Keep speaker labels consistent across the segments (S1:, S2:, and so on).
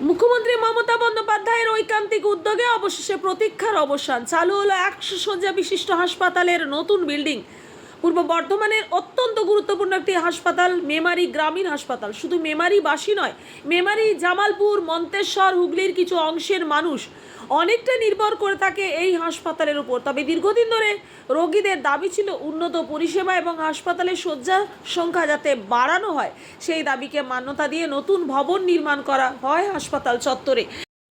S1: মুখ্যমন্ত্রী মমতা বন্দ্যোপাধ্যায়ের ঐকান্তিক উদ্যোগে অবশেষে প্রতীক্ষার অবসান। চালু হলো একশো শয্যা বিশিষ্ট হাসপাতালের নতুন বিল্ডিং। পূর্ব বর্ধমানের অত্যন্ত গুরুত্বপূর্ণ একটি হাসপাতাল, মেমারি গ্রামীণ হাসপাতাল। শুধু মেমারি মেমারিবাসী নয়, মেমারি, জামালপুর, মন্তেশ্বর, হুগলির কিছু অংশের মানুষ অনেকটা নির্ভর করে থাকে এই হাসপাতালের উপর। তবে দীর্ঘদিন ধরে রোগীদের দাবি ছিল উন্নত পরিষেবা এবং হাসপাতালের শয্যা সংখ্যা যাতে বাড়ানো হয়, সেই দাবিকে মান্যতা দিয়ে নতুন ভবন নির্মাণ করা হয় হাসপাতাল চত্বরে।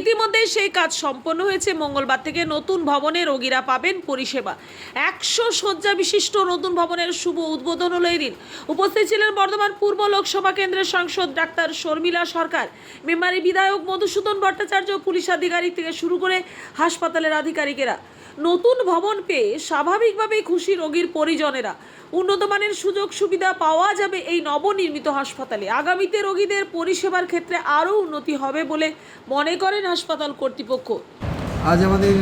S1: ইতিমধ্যে সেই কাজ সম্পন্ন হয়েছে। মঙ্গলবার থেকে নতুন ভবনে রোগীরা পাবেন পরিষেবা। একশো শয্যা বিশিষ্ট নতুন ভবনের শুভ উদ্বোধন হলো এদিন। উপস্থিত ছিলেন বর্ধমান পূর্ব লোকসভা কেন্দ্রের সাংসদ ডাক্তার শর্মিলা সরকার। মেমারি বিধায়ক মধুসূদন ভট্টাচার্য, পুলিশ আধিকারিক থেকে শুরু করে হাসপাতালের আধিকারিকেরা। নতুন ভবন পেয়ে স্বাভাবিকভাবেই খুশি রোগীর পরিজনেরা। উন্নত মানের সুযোগ সুবিধা পাওয়া যাবে এই নবনির্মিত হাসপাতালে। আগামীতে রোগীদের পরিষেবার ক্ষেত্রে আরও উন্নতি হবে বলে মনে করেন হাসপাতাল কর্তৃপক্ষ।
S2: আজ আমাদের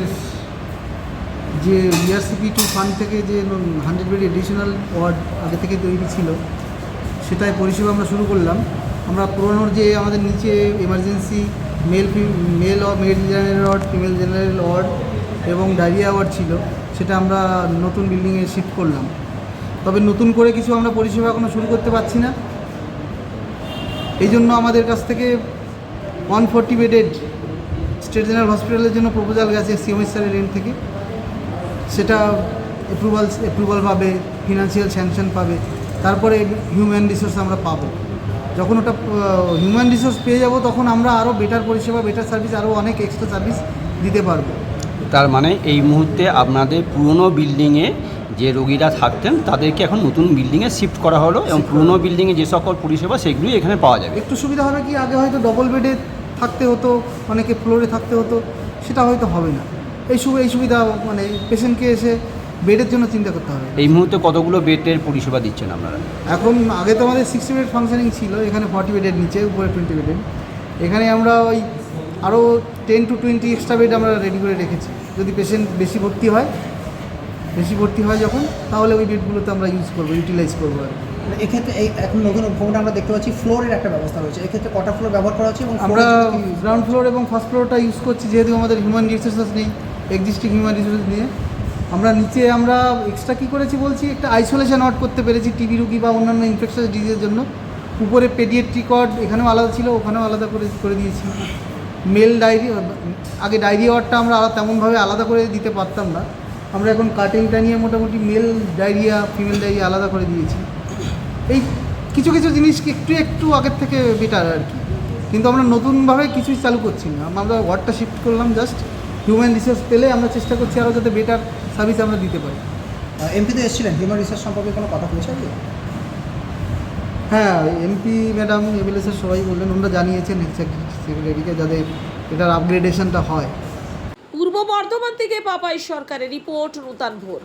S2: যে ইআরসিপি টু ফান্ড থেকে যে হান্ড্রেড বেড এডিশনাল ওয়ার্ড আগে থেকে তৈরি ছিল, সেটাই পরিষেবা আমরা শুরু করলাম। আমরা পুরোনোর যে আমাদের নিচে emergency male male male general ward female general ward এবং ডায়রিয়া ওয়ার্ড ছিল, সেটা আমরা নতুন বিল্ডিংয়ে শিফট করলাম। তবে নতুন করে কিছু আমরা পরিষেবা এখনও শুরু করতে পারছি না। এই জন্য আমাদের কাছ থেকে one forty bedded state general হসপিটালের জন্য প্রপোজাল গেছে সিএমএস স্যারের এন্ড থেকে। সেটা অ্যাপ্রুভাল অ্যাপ্রুভাল পাবে ফিনান্সিয়াল স্যাংশন পাবে। তারপরে হিউম্যান রিসোর্স আমরা পাবো। যখন ওটা হিউম্যান রিসোর্স পেয়ে যাব, তখন আমরা আরও বেটার পরিষেবা বেটার সার্ভিস আরও অনেক এক্সট্রা সার্ভিস দিতে পারব।
S3: তার মানে এই মুহূর্তে আপনাদের পুরনো বিল্ডিংয়ে যে রোগীরা থাকতেন তাদেরকে এখন নতুন বিল্ডিংয়ে শিফট করা হলো এবং পুরনো বিল্ডিংয়ে যে সকল পরিষেবা সেগুলোই এখানে পাওয়া যাবে।
S2: একটু সুবিধা হবে কি? আগে হয়তো ডবল বেডে থাকতে হতো অনেকে ফ্লোরে থাকতে হতো সেটা হয়তো হবে না। এই সুবিধা এই সুবিধা মানে পেশেন্টকে এসে বেডের জন্য চিন্তা করতে হবে।
S3: এই মুহূর্তে কতগুলো বেডের পরিষেবা দিচ্ছেন আপনারা?
S2: এখন আগে তো আমাদের সিক্সটি বেড ফাংশনিং ছিল এখানে ফর্টি বেডের নিচে উপরে টোয়েন্টি বেডের এখানে আমরা ওই আরও ten two twenty extra bed আমরা রেডি করে রেখেছি। যদি পেশেন্ট বেশি ভর্তি হয় বেশি ভর্তি হয় যখন তাহলে ওই বেডগুলোতে আমরা ইউজ করব ইউটিলাইজ করব আর
S4: মানে এক্ষেত্রে এই এখন নতুন ভবনে আমরা দেখতে পাচ্ছি ফ্লোরের একটা ব্যবস্থা রয়েছে। এক্ষেত্রে কটা ফ্লোর ব্যবহার করা হচ্ছে এবং
S2: আমরা গ্রাউন্ড ফ্লোর এবং ফার্স্ট ফ্লোরটা ইউজ করছি যেহেতু আমাদের হিউম্যান রিসোর্সেস নেই এক্সিস্টিং হিউম্যান রিসোর্সেস নিয়ে। আমরা নিচে আমরা এক্সট্রা কী করেছি বলছি একটা আইসোলেশন ওয়ার্ড করতে পেরেছি টিবি রুগী বা অন্যান্য ইনফেকশাস ডিজিজের জন্য। উপরে পেডিয়েট্রিক ওয়ার্ড এখানেও আলাদা ছিল ওখানেও আলাদা করে করে দিয়েছি। মেল ডায়রি আগে ডায়রি ওয়ার্ডটা আমরা তেমনভাবে আলাদা করে দিতে পারতাম না। আমরা এখন কাটিংটা নিয়ে মোটামুটি মেল ডায়রিয়া ফিমেল ডায়রিয়া আলাদা করে দিয়েছি। এই কিছু কিছু জিনিস একটু একটু আগের থেকে বেটার আর কি। কিন্তু আমরা নতুনভাবে কিছুই চালু করছি না। আমরা ওয়ার্ডটা শিফট করলাম জাস্ট হিউম্যান রিসোর্স পেলে আমরা চেষ্টা করছি আরও যাতে বেটার সার্ভিস আমরা দিতে পারি।
S4: এমপি তো এসেছিলেন হিউম্যান রিসোর্স সম্পর্কে কোনো কথা বলেছে?
S2: হ্যাঁ এমপি ম্যাডাম এমএলএ স্যার সবাই বললেন, ওনারা জানিয়েছেন সেক্রেটারিকে যাদের এটার আপগ্রেডেশনটা হয়।
S1: পূর্ব বর্ধমান থেকে পাপাই সরকারের রিপোর্ট, রুতান ভোর।